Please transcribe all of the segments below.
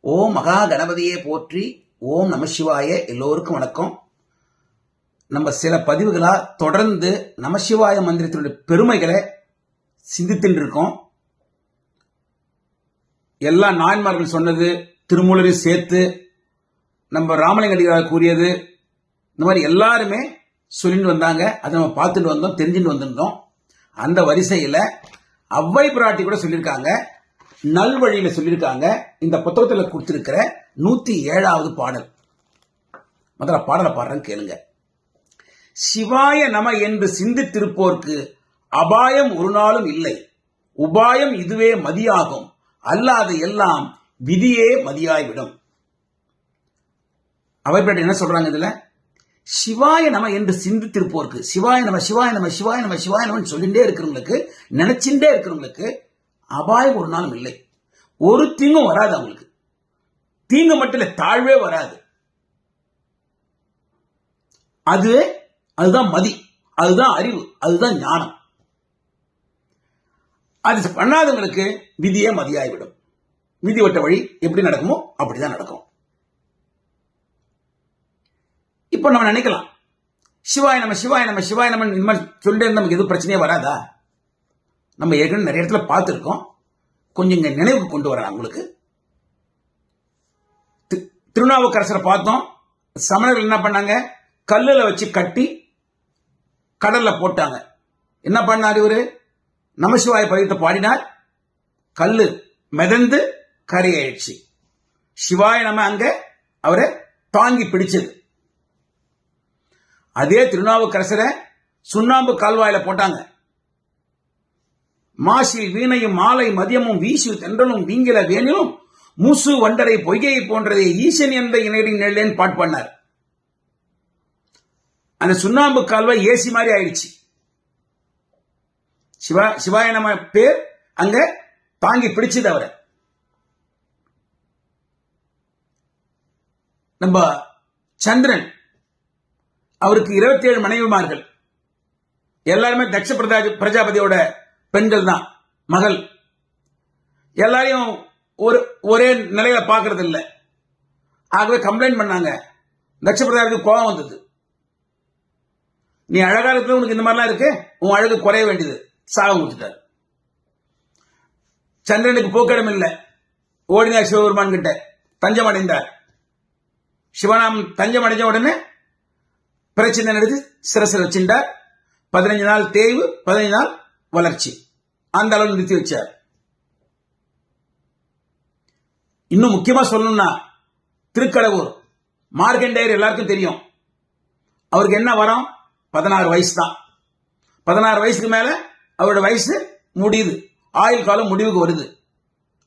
ஓம் மகா கணபதியே போற்றி ஓம் நமசிவாய எல்லோருக்கும் வணக்கம். நம்ம சில பதிவுகளா தொடர்ந்து நமசிவாய மந்திரத்தினுடைய பெருமைகளை சிந்தித்துட்டு இருக்கோம் எல்லா நாயன்மார்கள் சொன்னது திருமூலரையும் சேர்த்து நம்ம ராமலிங்க கூறியது இந்த மாதிரி எல்லாருமே சொல்லிட்டு வந்தாங்க. அதை நம்ம பார்த்துட்டு வந்தோம் தெரிஞ்சுட்டு வந்திருந்தோம். அந்த வரிசையில் அவ்வை பிராட்டி கூட சொல்லியிருக்காங்க. நல்வழியில சொல்லியிருக்காங்க. இந்த புத்தகத்தில் கொடுத்திருக்கிற நூத்தி ஏழாவது பாடல். முதல்ல பாடலை பாடுறேன் கேளுங்க. சிவாய நம என்று சிந்தித்திருப்போர்க்கு அபாயம் ஒரு நாளும் இல்லை. உபாயம் இதுவே மதியாகும். அல்லாத எல்லாம் விதியே மதியாய்விடும். அவை என்ன சொல்றாங்க இதுல? சிவாய நம என்று சிந்தித்திருப்போருக்கு சிவாய நம சிவாய நம சிவாய நம சிவாய நமன்னு சொல்லிட்டே இருக்கிறவங்களுக்கு நினைச்சுட்டே இருக்கிறவங்களுக்கு அபாயம் ஒரு நாளும் இல்லை. ஒரு தீங்கும் வராது அவங்களுக்கு. தீங்கு மட்டும் இல்லை தாழ்வே வராது. அது அதுதான் மதி அதுதான் அறிவு அதுதான் ஞானம். அது பண்ணாதவங்களுக்கு விதியே மதியாகிவிடும் விதி வட்ட வழி எப்படி நடக்குமோ அப்படிதான் நடக்கும். இப்போ நம்ம நினைக்கலாம். சிவாய நம்ம சிவாய நம்ம சிவாய நம்ம இந்த மாதிரி சொல்லிட்டு நமக்கு எதுவும் பிரச்சனையே வராதா? நம்ம ஏற்கனவே நிறைய இடத்துல பார்த்துருக்கோம். கொஞ்சம் இங்கே நினைவுக்கு கொண்டு வரேன் உங்களுக்கு. தி- திருநாவுக்கரசரை பார்த்தோம். சமணர்கள் என்ன பண்ணாங்க? கல்லில் வச்சு கட்டி கடலில் போட்டாங்க. என்ன பண்ணார் இவர்? நமசிவாய பதியத்தை பாடினார். கல் மிதந்து கரையாயிடுச்சு. சிவாய நம்ம அங்க அவரை தாங்கி பிடிச்சது. அதே திருநாவுக்கரசரை சுண்ணாம்பு கால்வாயில போட்டாங்க. மாசில் வீணையும் மாலை மதியமும் வீசு தென்றலும் வீங்கில வேணிலும் மூசு வண்டரை பொய்கையை போன்றதை ஈசன் என்ற இணையின் நெல்லேன் பாட்டு பண்ணார். அந்த சுண்ணாம்பு கால்வாய் ஏசி மாதிரி ஆயிடுச்சு. சிவா சிவாய நம்ம பேர் அங்க தாங்கி பிடிச்சது அவரை. நம்ம சந்திரன் அவருக்கு இருபத்தி ஏழு மனைவிமார்கள். எல்லாருமே தக்ஷ பிரஜா பிரஜாபதியோட பெண்கள் தான் மகள். எல்லாரையும் ஒரு ஒரே நிலையில பாக்குறது இல்லை ஆகவே கம்ப்ளைண்ட் பண்ணாங்க. தக்ஷ கோபம் வந்தது. நீ அழகா இருக்கிற உனக்கு இந்த மாதிரிலாம் இருக்கு? உன் அழகு குறைய வேண்டியது. சாகம் கொடுத்துட்டார். சந்திரனுக்கு போக்கிடம் இல்லை. ஓடினார் சிவபெருமான் கிட்ட. தஞ்சம் அடைந்தார். சிவனாம் தஞ்சம் அடைஞ்ச உடனே பிரச்சனை நடந்து சிரசில் வச்சிருந்தார். பதினஞ்சு நாள் தேய்வு பதினஞ்சு நாள் வளர்ச்சி. அந்த அளவு நிறுத்தி வச்சார். இன்னும் முக்கியமா சொல்லணும்னா திருக்கடவுர் மார்க்கண்டேயர் எல்லாருக்கும் தெரியும். அவருக்கு என்ன வரும்? பதினாறு வயசு தான். பதினாறு வயசுக்கு மேல அவரோட வயசு முடியுது. ஆயுள் காலம் முடிவுக்கு வருது.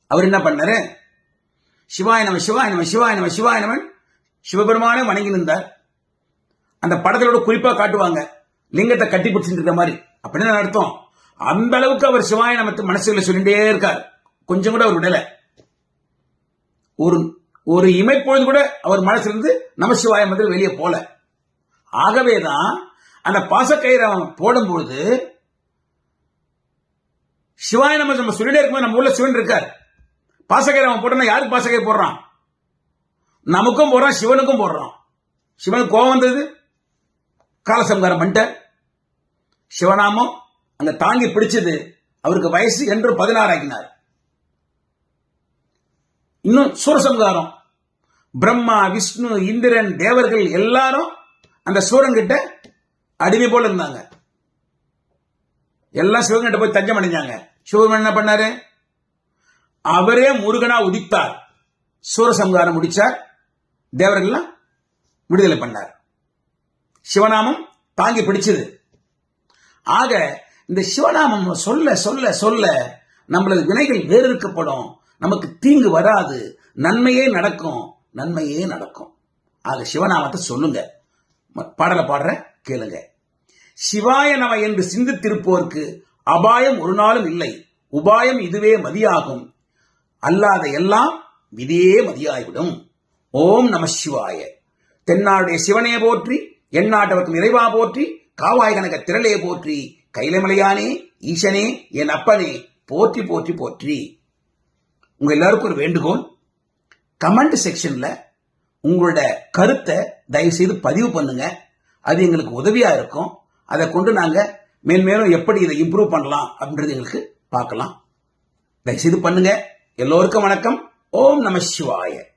அவர் என்ன பண்ணாரு? சிவாய நம சிவாய நம சிவாய நம சிவாய நமன் சிவபெருமானே வணங்கி நின்றார். அந்த படத்திலோட குறிப்பா காட்டுவாங்க. லிங்கத்தை கட்டி பிடிச்சிட்டு இருக்கிற மாதிரி. அப்படின்னு அர்த்தம்? அந்த அளவுக்கு அவர் சிவாய நமத்து மனசுல சொல்லிட்டே இருக்கார். கொஞ்சம் கூட அவர் விடல. ஒரு ஒரு இமைப்பொழுது கூட அவர் மனசிலிருந்து நமசிவாய மந்திரம் வெளியே போல. ஆகவேதான் அந்த பாசக்கயிறை அவன் போடும்பொழுது சிவாய நம்ம நம்ம சொல்லிட்டே இருக்கும்போது நம்ம ஊர்ல சிவன் இருக்கார். பாசக்கயிறை அவன் போட்டோம்னா யாருக்கு பாசக்கயிறு போடுறான்? நமக்கும் போடுறான் சிவனுக்கும் போடுறான். சிவனுக்கு கோபம் வந்தது? காலசம்காரம் பண்ணிட்ட சிவநாமம் அந்த தாங்கி பிடிச்சது அவருக்கு வயசு என்று பதினாறு ஆக்கினார் இன்னும் சூரசம்காரம். பிரம்மா விஷ்ணு இந்திரன் தேவர்கள் எல்லாரும் அந்த சூரன் கிட்ட அடிமை போல இருந்தாங்க. எல்லாம் சிவன்கிட்ட போய் தஞ்சம் அடைஞ்சாங்க. சிவன் என்ன பண்ணாரு? அவரே முருகனா உதித்தார். சூரசம்காரம் முடிச்சார். தேவர்கள்லாம் விடுதலை பண்ணார். சிவநாமம் தாங்கி பிடிச்சது. ஆக இந்த சிவநாமம் சொல்ல சொல்ல சொல்ல நம்மளது வினைகள் வேறறுக்கப்படும். நமக்கு தீங்கு வராது. நன்மையே நடக்கும். நன்மையே நடக்கும். ஆக சிவநாமத்தை சொல்லுங்க. பாடலை பாடுற கேளுங்க. சிவாய நம என்று சிந்தித்திருப்போர்க்கு அபாயம் ஒரு நாளும் இல்லை. உபாயம் இதுவே மதியாகும். அல்லாத எல்லாம் விதியே மதியாய்விடும். ஓம் நம சிவாய. தென்னாடுடைய சிவனே போற்றி எந்நாட்டவர்க்கும் இறைவா போற்றி காவாய் கனக திரளே போற்றி கைலமலையானே ஈசனே என் அப்பனே போற்றி போற்றி போற்றி. உங்க எல்லாருக்கும் ஒரு வேண்டுகோள். கமெண்ட் செக்ஷன்ல உங்களோட கருத்தை தயவு செய்து பதிவு பண்ணுங்க. அது எங்களுக்கு உதவியா இருக்கும். அதை கொண்டு நாங்க மேன்மேலும் எப்படி இதை இம்ப்ரூவ் பண்ணலாம் அப்படின்றது எங்களுக்கு பார்க்கலாம். தயவுசெய்து பண்ணுங்க. எல்லோருக்கும் வணக்கம். ஓம் நம சிவாய.